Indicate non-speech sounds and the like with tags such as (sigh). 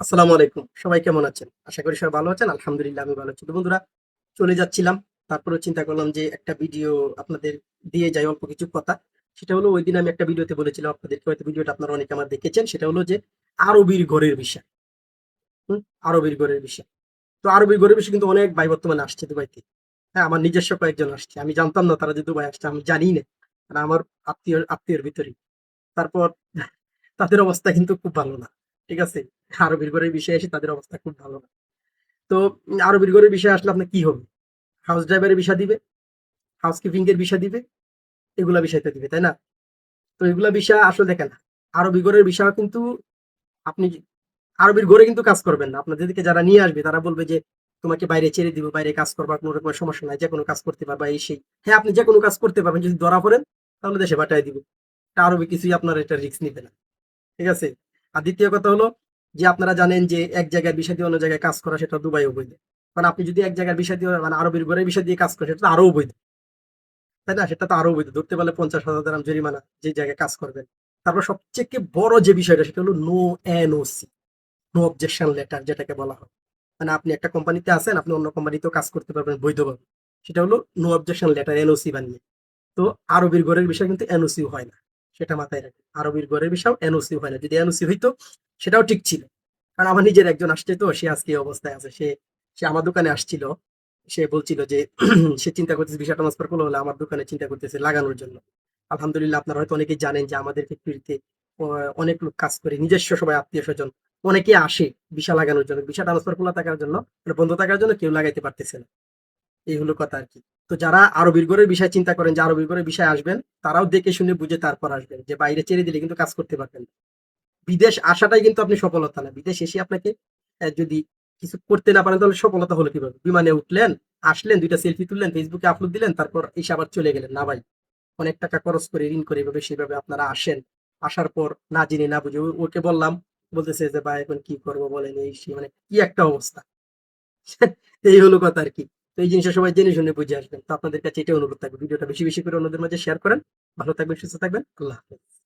আসসালামু আলাইকুম। সবাই কেমন আছেন? আশা করি সবাই ভালো আছেন। আলহামদুলিল্লাহ, আমি ভালো আছি। তো বন্ধুরা, চলে যাচ্ছিলাম। তারপরে চিন্তা করলাম যে একটা ভিডিও আপনাদের দিয়ে যাই অল্প কিছু কথা। সেটা হলো, ওই দিন আমি একটা ভিডিওতে বলেছিলাম আপনাদেরকে, হয়তো ভিডিওটা আপনারা অনেকে আমার দেখেছেন। সেটা হলো যে, আরবির ঘরের বিষয়। হুম? আরবির ঘরের বিষয়। তো আরবির ঘরের বিষয় কিন্তু অনেক ভাই বর্তমানে আসছে দুবাইতে। হ্যাঁ আমার নিজস্ব কয়েকজন আসছে। আমি জানতাম না তারা যে দুবাই আসছে, আমি জানি না। তারা আমার আত্মীয়, আত্মীয়ের ভিতরেই। তারপর তাদের অবস্থা কিন্তু খুব ভালো না, ঠিক আছে? আরবির ঘরের বিষয়ে এসে তাদের অবস্থা খুব ভালো না। তো আরবির ঘরের বিষয়ে আসলে আপনার কি হবে? হাউস ড্রাইভারের বিষয় দিবে হাউস কিপিং এর বিষয় দিবে, এগুলা বিষয় তো দিবে, তাই না? তো এগুলা বিষয় আসলে দেখেন আরবি ঘরের বিষয় কিন্তু আপনি আরবির ঘরে কিন্তু কাজ করবেন না। আপনাদের দিকে যারা নিয়ে আসবে, তারা বলবে যে, তোমাকে বাইরে ছেড়ে দিব, বাইরে কাজ করবা কোনো রকমের সমস্যা নাই যে কোনো কাজ করতে পারবা এই সেই। হ্যাঁ আপনি যে কোনো কাজ করতে পারবেন, যদি ধরা পড়েন তাহলে দেশে পাঠাই দিব। আরবি কিছুই আপনার এটা রিস্ক নিবে না। ঠিক আছে? আর দ্বিতীয় কথা হলো যে আপনারা জানেন যে এক জায়গায় বিষয় দিয়ে অন্য জায়গায় কাজ করা সেটা দুবাই অবৈধ মানে আপনি যদি এক জায়গার বিষয় দিয়ে মানে আরবির ঘরের বিষয় দিয়ে কাজ করেন, সেটা তো আরও অবৈধ তাই না? সেটা তো আরও অবৈধ ধরতে পারলে পঞ্চাশ হাজার দাম জরিমানা যে জায়গায় কাজ করবেন। তারপর সবচেয়ে বড় যে বিষয়টা, সেটা হলো no NOC no objection letter যেটাকে বলা হয়। মানে আপনি একটা কোম্পানিতে আছেন, আপনি অন্য কোম্পানিতেও কাজ করতে পারবেন বৈধভাবে। সেটা হলো নো অবজেকশন লেটার এনওসি বানিয়ে। তো আরবির ঘরের বিষয় কিন্তু এনওসিও হয় না। সেটা মাথায় রাখবেন। আরবির ঘরের বিষয় এনওসি হয় না। যদি এনওসি হইতো, সেটাও ঠিক ছিল। কারণ আমার নিজের একজন আসছে তো, সে আজকে অবস্থায় আছে। সে সে আমার দোকানে আসছিল। সে বলছিল যে, (clears throat) সে চিন্তা করতেছে ভিসা ট্রান্সফার করল হলে আমার দোকানে চিন্তা করতেছে লাগানোর জন্য। আলহামদুলিল্লাহ, আপনারা হয়তো অনেকেই জানেন যে আমাদের ফ্যাক্টরিতে অনেক লোক কাজ করে, নিজস্ব সবাই আত্মীয় স্বজন অনেকে আসে ভিসা লাগানোর জন্য। ভিসা ট্রান্সফার খোলা থাকার জন্য, বন্ধ থাকার জন্য কেউ লাগাইতে পারতেছে না। এই হলো কথা আর কি। তো যারা আরবির ঘরের বিষয় চিন্তা করেন, যে আরবির ঘরের বিষয় আসবেন, তারাও দেখে শুনে বুঝে তারপর আসবেন, যে বাইরে ছেড়ে দিলে কিন্তু কাজ করতে পারবেন বিদেশ আসাটাই কিন্তু আপনি সফলতা না। বিদেশ এসে আপনাকে যদি কিছু করতে না পারেন, তাহলে সফলতা হলো কীভাবে? বিমানে উঠলেন, আসলেন, দুইটা সেলফি তুললেন, ফেসবুকে আপলোড দিলেন, তারপর এসে আবার চলে গেলেন। না ভাই, অনেক টাকা খরচ করে ঋণ করে এভাবে সেভাবে আপনারা আসেন। আসার পর না জেনে না বুঝে ওকে বললাম, বলতেছে যে, ভাই, এখন কি করব? বলেন এই মানে কি একটা অবস্থা। (laughs) এই হলো কথা আর কি। এই জিনিসটা সবাই জেনে শুনে বুঝে আসবেন। তো আপনাদের কাছে এটা অনুরোধ থাকবে। ভিডিওটা বেশি বেশি করে অন্যদের মাঝে শেয়ার করেন। ভালো থাকবেন, সুস্থ থাকবেন। আল্লাহ হাফেজ।